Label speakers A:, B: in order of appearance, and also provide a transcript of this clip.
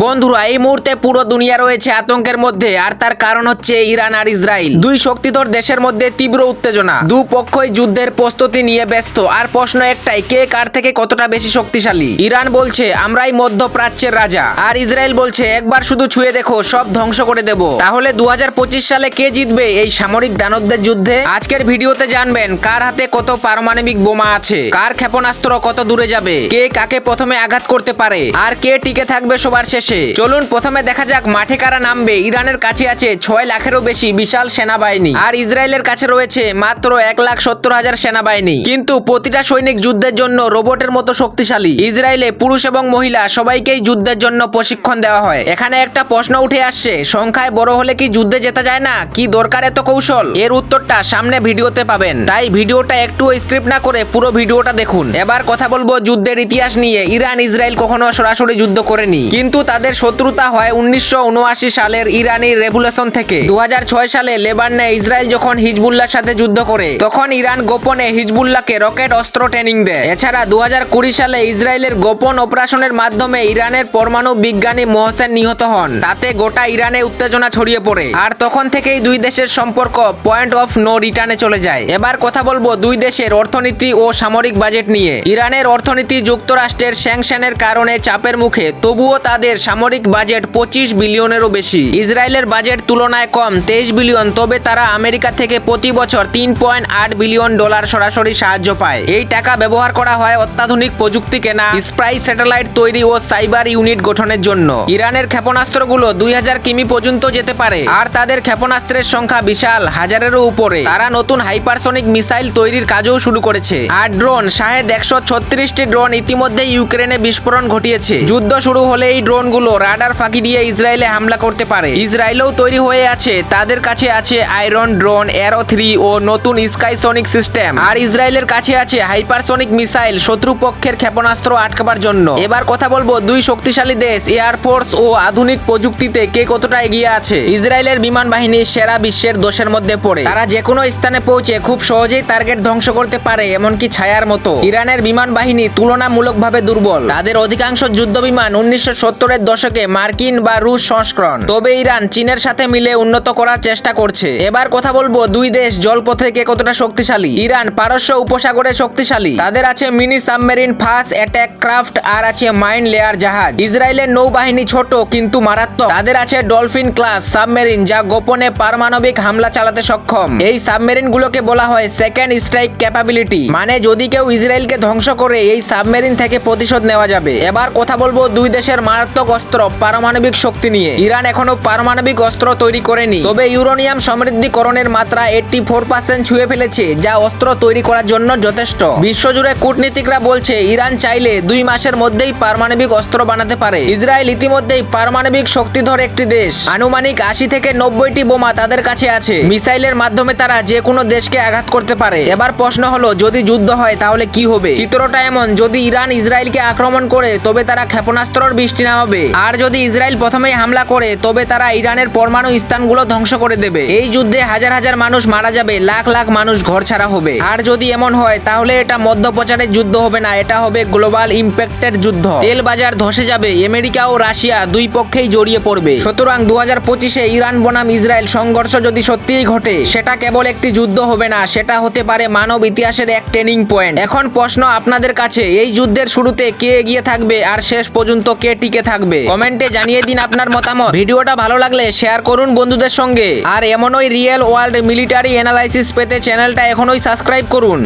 A: বন্ধুরা, এই মুহূর্তে পুরো দুনিয়া রয়েছে আতঙ্কের মধ্যে, আর তার কারণ হচ্ছে ইরান আর ইসরায়েল। দুই শক্তিধর দেশের মধ্যে তীব্র উত্তেজনা। দু পক্ষই যুদ্ধের প্রস্তুতি নিয়ে ব্যস্ত, আর প্রশ্ন একটাই, কে কার থেকে কতটা বেশি শক্তিশালী? ইরান বলছে, আমরাই মধ্যপ্রাচ্যের রাজা। আর ইসরায়েল বলছে, একবার শুধু ছুঁয়ে দেখো, সব ধ্বংস করে দেব। তাহলে দু হাজার পঁচিশ সালে কে জিতবে এই সামরিক দানবদের যুদ্ধে? আজকের ভিডিওতে জানবেন, কার হাতে কত পারমাণবিক বোমা আছে? কার ক্ষেপণাস্ত্র কত দূরে যাবে? কে কাকে প্রথমে আঘাত করতে পারে? আর কে টিকে থাকবে সবার শেষে? চলুন, প্রথমে দেখা যাক মাঠে কারা নামবে। ইরানের কাছে আছে ছয় লাখেরও বেশি বিশাল সেনাবাহিনী। আর ইসরায়েলের কাছে রয়েছে মাত্র এক লাখ সত্তর হাজার সেনাবাহিনী। কিন্তু প্রতিটা সৈনিক যুদ্ধের জন্য রোবটের মতো শক্তিশালী। ইসরায়েলে পুরুষ এবং মহিলা সবাইকেই যুদ্ধের জন্য প্রশিক্ষণ দেওয়া হয়। এখানে একটা প্রশ্ন উঠে আসছে, সংখ্যায় বড় হলে কি যুদ্ধে যেতে যায় না? কি দরকার এত কৌশল? এর উত্তরটা সামনে ভিডিওতে পাবেন। তাই ভিডিওটা একটু স্ক্রিপ্ট না করে পুরো ভিডিওটা দেখুন। এবার কথা বলব যুদ্ধের ইতিহাস নিয়ে। ইরান ইসরায়েল কখনো সরাসরি যুদ্ধ করেনি। কিন্তু তাদের শত্রুতা হয় উনিশশো উনআশি সালের ইরানি রেভুলেশন থেকে। দুহাজার ছয় সালে লেবাননে ইসরায়েল যখন হিজবুল্লাহর সাথে যুদ্ধ করে, তখন ইরান গোপনে হিজবুল্লাহকে রকেট অস্ত্র ট্রেনিং দেয়। এছাড়া দুহাজার কুড়ি সালে ইসরায়েলের গোপন অপারেশনের মাধ্যমে ইরানের পরমাণু বিজ্ঞানী মোহসেন নিহত হন। তাতে গোটা ইরানে উত্তেজনা ছড়িয়ে পড়ে। আর তখন থেকেই দুই দেশের সম্পর্ক পয়েন্ট অফ নো রিটার্নে চলে যায়। এবার কথা বলব দুই দেশের অর্থনীতি ও সামরিক বাজেট নিয়ে। ইরানের অর্থনীতি যুক্তরাষ্ট্রের স্যাংশনের কারণে চাপের মুখে, তবুও তাদের সামরিক বাজেট পঁচিশ বিলিয়নেরও বেশি। ইসরায়েলের বাজেট তুলনায় কম, তেইশ বিলিয়ন, তবে তারা আমেরিকা থেকে প্রতি বছর তিন পয়েন্ট আট বিলিয়ন ডলার সরাসরি সাহায্য পায়। এই টাকা ব্যবহার করা হয় অত্যাধুনিক প্রযুক্তি কেনা স্প্রাই স্যাটেলাইট তৈরি ও সাইবার ইউনিট গঠনের জন্য। ইরানের ক্ষেপণাস্ত্রগুলো দুই হাজার কিমি পর্যন্ত যেতে পারে, আর তাদের ক্ষেপণাস্ত্রের সংখ্যা বিশাল, হাজারেরও উপরে। তারা নতুন হাইপারসনিক মিসাইল তৈরির কাজও শুরু করেছে। আর ড্রোন, শাহেদ একশো ছত্রিশটি ড্রোন ইতিমধ্যে ইউক্রেনে বিস্ফোরণ ঘটিয়েছে। যুদ্ধ শুরু হলে এই ড্রোনগুলো রাডার ফাঁকি দিয়ে ইসরায়েলে হামলা করতে পারে। ইসরায়েলেও তৈরি হয়ে আছে, তাদের কাছে আছে আয়রন, ড্রোন এরো থ্রি ও নতুন স্কাইসনিক সিস্টেম। আর ইসরায়েলের কাছে আছে হাইপারসনিক মিসাইল, শত্রুপক্ষের ক্ষেপণাস্ত্র আটকাবার জন্য। এবার কথা বলব দুই শক্তিশালী দেশ এয়ারফোর্স ও আধুনিক প্রযুক্তিতে কে কতটা এগিয়ে আছে। ইসরায়েলের বিমান বাহিনী সেরা বিশ্বের দোষের মধ্যে পড়ে। তারা যে কোনো স্থানে পৌঁছে খুব সহজেই টার্গেট ধ্বংস করতে পারে, এমনকি ছায়ার মতো। ইরানের বিমান বাহিনী তুলনামূলকভাবে দুর্বল। তাদের অধিকাংশ যুদ্ধ বিমান উনিশশো সত্তরের দশকে মার্কিন বা রুশ সংস্করণ। তবে ইরান চীনের সাথে মিলে উন্নত করার চেষ্টা করছে। এবার কথা বলব দুই দেশ জলপথে কে কতটা শক্তিশালী। ইরান পারস্য উপসাগরে শক্তিশালী। তাদের আছে mini submarine fast attack craft আর আছে মাইন লেয়ার জাহাজ। ইসরায়েলের নৌবাহিনী ছোট কিন্তু মারাত্মক। তাদের আছে ডলফিন ক্লাস সাবমেরিন যা গোপনে পারমাণবিক হামলা চালাতে সক্ষম। এই সাবমেরিন গুলোকে বলা হয় সেকেন্ড স্ট্রাইক ক্যাপাবিলিটি। মানে যদি কেউ ইসরায়েলকে ধ্বংস করে, এই সাবমেরিন থেকে প্রতিশোধ নেওয়া যাবে। এবার কথা বলব দুই দেশের মারাত্মক অস্ত্র, পারমাণবিক শক্তি নিয়ে। ইরান এখনও পারমাণবিক অস্ত্র তৈরি করেনি। তবে ইউরোনিয়াম সমৃদ্ধিকরণের মাত্রা এইটটি ফোর পার্সেন্ট ছুঁয়ে ফেলেছে, যা অস্ত্র তৈরি করার জন্য যথেষ্ট। বিশ্বজুড়ে কূটনীতিকরা বলছে, ইরান চাইলে দুই মাসের মধ্যেই পারমাণবিক অস্ত্র বানাতে পারে। ইসরায়েল ইতিমধ্যেই পারমাণবিক শক্তিধর একটি দেশ। আনুমানিক আশি থেকে নব্বইটি বোমা তাদের কাছে আছে। মিসাইলের মাধ্যমে তারা যে কোনো দেশকে আঘাত করতে পারে। এবার প্রশ্ন হলো, যদি যুদ্ধ হয় তাহলে কি হবে? চিত্রটা এমন, যদি ইরান ইসরায়েলকে আক্রমণ করে, তবে তারা ক্ষেপণাস্ত্রর বৃষ্টি নামাবে আর যদি ইসরায়েল প্রথমেই হামলা করে, তবে তারা ইরানের পরমাণু স্থানগুলো ধ্বংস করে দেবে। এই যুদ্ধে হাজার হাজার মানুষ মারা যাবে, লাখ লাখ মানুষ ঘর ছাড়া হবে। আর যদি এমন হয়, তাহলে এটা মধ্যপ্রচারের যুদ্ধ হবে না, এটা হবে গ্লোবাল ইম্প্যাক্টের যুদ্ধ। তেল বাজার ধসে যাবে, আমেরিকা ও রাশিয়া দুই পক্ষেই জড়িয়ে পড়বে। সুতরাং দু হাজার পঁচিশে ইরান বনাম ইসরায়েল সংঘর্ষ যদি সত্যিই ঘটে, সেটা কেবল একটি যুদ্ধ হবে না, সেটা হতে পারে মানব ইতিহাসের এক ট্রেনিং পয়েন্ট এখন প্রশ্ন আপনাদের কাছে, এই যুদ্ধের শুরুতে কে এগিয়ে থাকবে, আর শেষ পর্যন্ত কে টিকে থাকবে? কমেন্টে জানিয়ে দিন আপনার মতামত। ভিডিওটা ভালো লাগলে শেয়ার করুন বন্ধুদের সঙ্গে। আর এমনই রিয়েল ওয়ার্ল্ড মিলিটারি অ্যানালাইসিস পেতে চ্যানেলটা এখনই সাবস্ক্রাইব করুন।